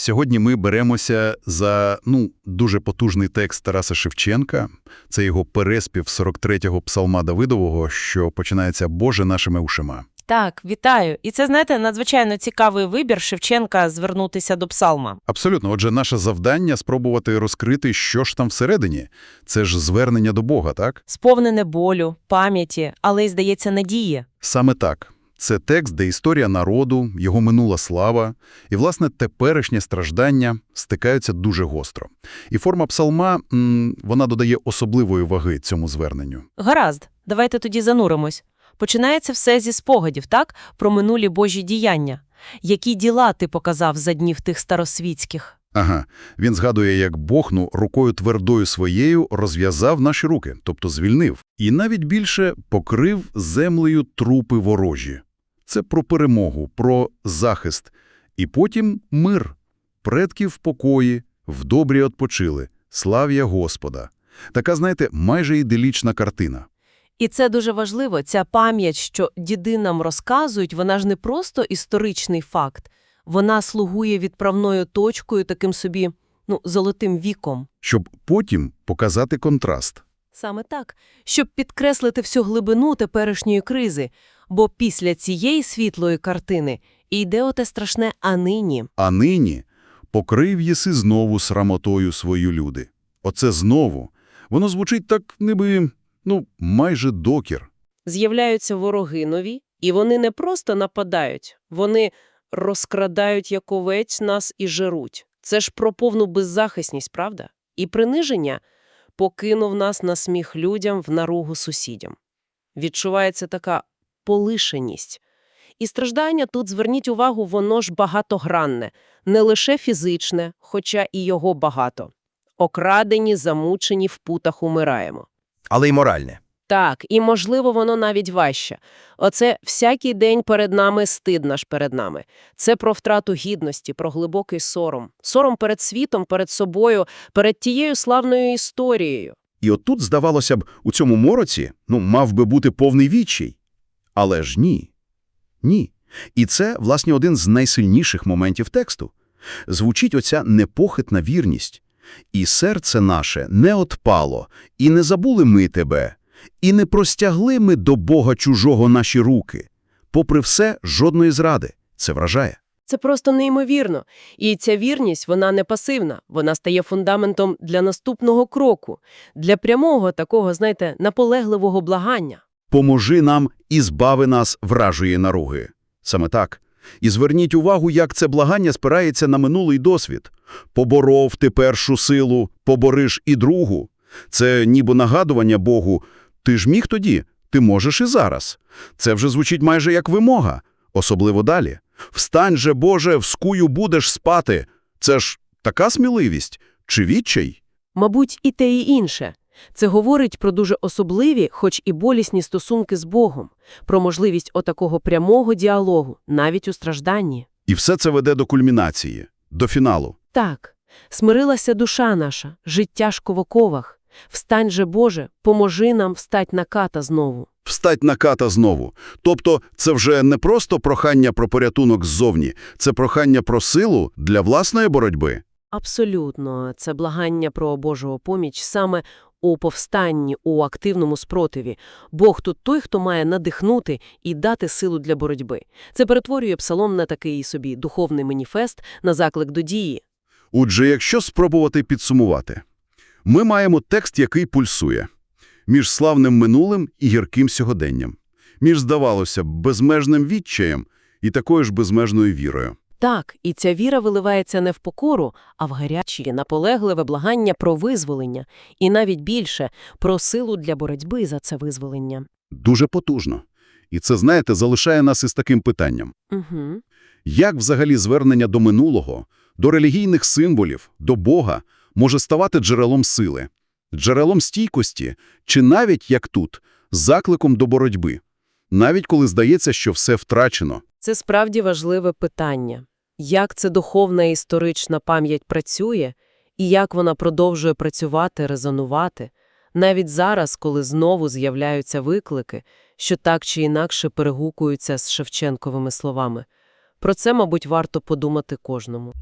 Сьогодні ми беремося за ну, дуже потужний текст Тараса Шевченка. Це його переспів 43-го псалма Давидового, що починається «Боже нашими ушима». Так, вітаю. І це, знаєте, надзвичайно цікавий вибір Шевченка звернутися до псалма. Абсолютно. Отже, наше завдання – спробувати розкрити, що ж там всередині. Це ж звернення до Бога, так? Сповнене болю, пам'яті, але й, здається, надії. Саме так. Це текст, де історія народу, його минула слава і, власне, теперішнє страждання стикаються дуже гостро. І форма псалма, м, вона додає особливої ваги цьому зверненню. Гаразд, давайте тоді зануримось. Починається все зі спогадів, так? Про минулі Божі діяння. Які діла ти показав за днів тих старосвітських? Ага, він згадує, як Бог, ну, рукою твердою своєю розв'язав наші руки, тобто звільнив. І навіть більше покрив землею трупи ворожі. Це про перемогу, про захист. І потім мир. Предки в покої, в добрі odpoчили, слав'я Господа. Така, знаєте, майже іделічна картина. І це дуже важливо, ця пам'ять, що діди нам розказують, вона ж не просто історичний факт. Вона слугує відправною точкою таким собі, ну, золотим віком. Щоб потім показати контраст. Саме так, щоб підкреслити всю глибину теперішньої кризи, бо після цієї світлої картини йде оте страшне «а нині». А нині покрив єси знову срамотою свою люди. Оце знову. Воно звучить так, ніби, ну, майже докір. З'являються вороги нові, і вони не просто нападають, вони розкрадають як овець нас і жеруть. Це ж про повну беззахисність, правда? І приниження покинув нас на сміх людям в наругу сусідям. Відчувається така полишеність. І страждання тут, зверніть увагу, воно ж багатогранне, не лише фізичне, хоча і його багато. Окрадені, замучені, в путах умираємо. але й моральне. Так, і, можливо, воно навіть важче. Оце всякий день перед нами стид наш перед нами. Це про втрату гідності, про глибокий сором. Сором перед світом, перед собою, перед тією славною історією. І отут, здавалося б, у цьому мороці, ну, мав би бути повний відчай. Але ж ні. Ні. І це, власне, один з найсильніших моментів тексту. Звучить оця непохитна вірність. І серце наше не отпало, і не забули ми тебе, і не простягли ми до Бога чужого наші руки. Попри все, жодної зради. Це вражає. Це просто неймовірно. І ця вірність, вона не пасивна, вона стає фундаментом для наступного кроку, для прямого такого, знаєте, наполегливого благання. «Поможи нам і збави нас вражої наруги». Саме так. І зверніть увагу, як це благання спирається на минулий досвід. «Поборов ти першу силу, побориш і другу». Це ніби нагадування Богу «Ти ж міг тоді, ти можеш і зараз». Це вже звучить майже як вимога, особливо далі. «Встань же, Боже, вскую будеш спати». Це ж така сміливість чи відчай? Мабуть, і те, і інше. Це говорить про дуже особливі, хоч і болісні стосунки з Богом, про можливість отакого прямого діалогу, навіть у стражданні. І все це веде до кульмінації, до фіналу. Так, смирилася душа наша, життя ж ковоковах. Встань же, Боже, поможи нам встать на ката знову. Встать на ката знову. Тобто це вже не просто прохання про порятунок ззовні, це прохання про силу для власної боротьби. Абсолютно, це благання про Божого поміч саме у повстанні, у активному спротиві. Бог тут той, хто має надихнути і дати силу для боротьби. Це перетворює псалом на такий собі духовний маніфест, на заклик до дії. Отже, якщо спробувати підсумувати, ми маємо текст, який пульсує між славним минулим і гірким сьогоденням, між, здавалося безмежним відчаєм і такою ж безмежною вірою. Так, і ця віра виливається не в покору, а в гарячі, наполегливе благання про визволення, і навіть більше – про силу для боротьби за це визволення. Дуже потужно. І це, знаєте, залишає нас із таким питанням. Угу. Як взагалі звернення до минулого, до релігійних символів, до Бога може ставати джерелом сили, джерелом стійкості, чи навіть, як тут, закликом до боротьби, навіть коли здається, що все втрачено? Це справді важливе питання. Як це духовна і історична пам'ять працює, і як вона продовжує працювати, резонувати, навіть зараз, коли знову з'являються виклики, що так чи інакше перегукуються з Шевченковими словами. Про це, мабуть, варто подумати кожному.